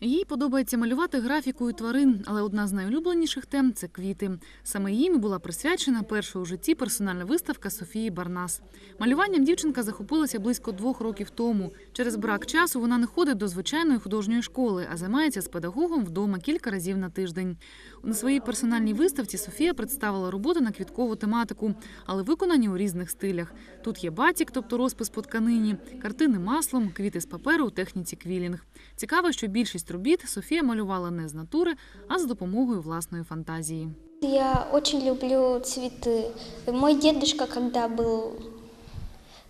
Їй подобається малювати графікою тварин, але одна з найулюбленіших тем це квіти. Саме їм була присвячена перша у житті персональна виставка Софії Барнас. Малюванням дівчинка захопилася близько двох років тому. Через брак часу вона не ходить до звичайної художньої школи, а займається з педагогом вдома кілька разів на тиждень. На своїй персональній виставці Софія представила роботи на квіткову тематику, але виконані у різних стилях. Тут є батік, тобто розпис по тканині, картини маслом, квіти з паперу у техніці квілінг. Цікаво, що більшість робіт Софія малювала не з натури, а з допомогою власної фантазії. Я очень люблю цветы. Мой дедушка, когда был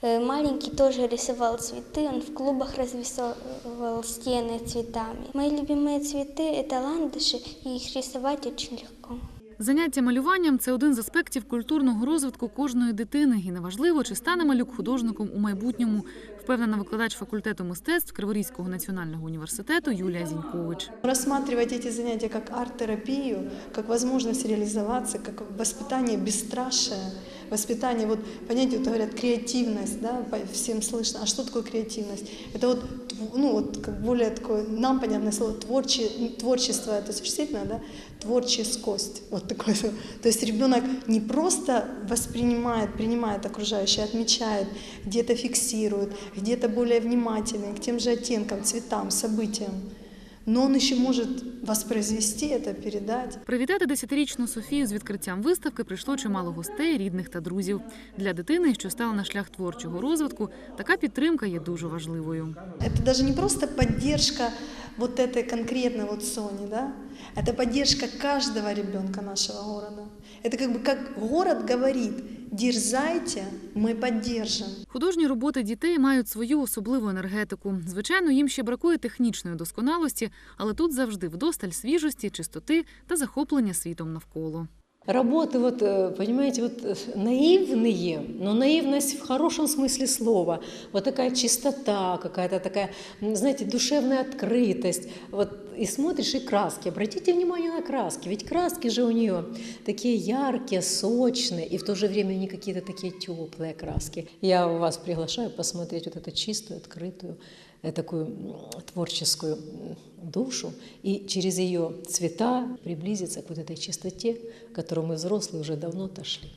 э, маленький, тоже рисовал цветы. Он в клубах развесовывал стены цветами. Мои любимые цветы – это ландыши, и их рисовать очень легко. Заняття малюванням це один з аспектів культурного розвитку кожної дитини, і неважливо, чи стане малюк художником у майбутньому, впевнена викладач факультету мистецтв Криворізького національного університету Юлія Зінькович. Рассматривать ці заняття як арт-терапію, як можливість реалізуватися, як виховання бесстрашия, воспитание, вот, понимаете, вот говорят, креативность, да, всем слышно. А что такое креативность? Это вот, ну, вот, как более такое, нам понятное слово, творче, творчество, это существительное, да, творческость, вот такое слово. То есть ребенок не просто воспринимает, принимает окружающее, отмечает, где-то фиксирует, где-то более внимательный к тем же оттенкам, цветам, событиям. Но он еще может воспроизвести это, передать. Привітати десятирічну Софію з відкриттям виставки прийшло чимало гостей, рідних та друзів. Для дитини, що стала на шлях творчого розвитку, така підтримка є дуже важливою. Це даже не просто поддержка вот этой конкретной вот Сони, да? Это поддержка каждого ребенка нашего города. Это как бы как город говорит, дерзайте, мы поддержим. Художні роботи дітей мають свою особливу енергетику. Звичайно, їм ще бракує технічної досконалості, але тут завжди вдосталь свіжості, чистоти та захоплення світом навколо. Работы, вот, э, понимаете, вот э, наивные, но наивность в хорошем смысле слова. Вот такая чистота какая-то такая, знаете, душевная открытость. Вот и смотришь, и краски. Обратите внимание на краски. Ведь краски же у нее такие яркие, сочные, и в то же время они какие-то такие теплые краски. Я вас приглашаю посмотреть вот эту чистую, открытую, э, такую творческую душу и через ее цвета приблизиться к вот этой чистоте, к которой мы взрослые уже давно отошли.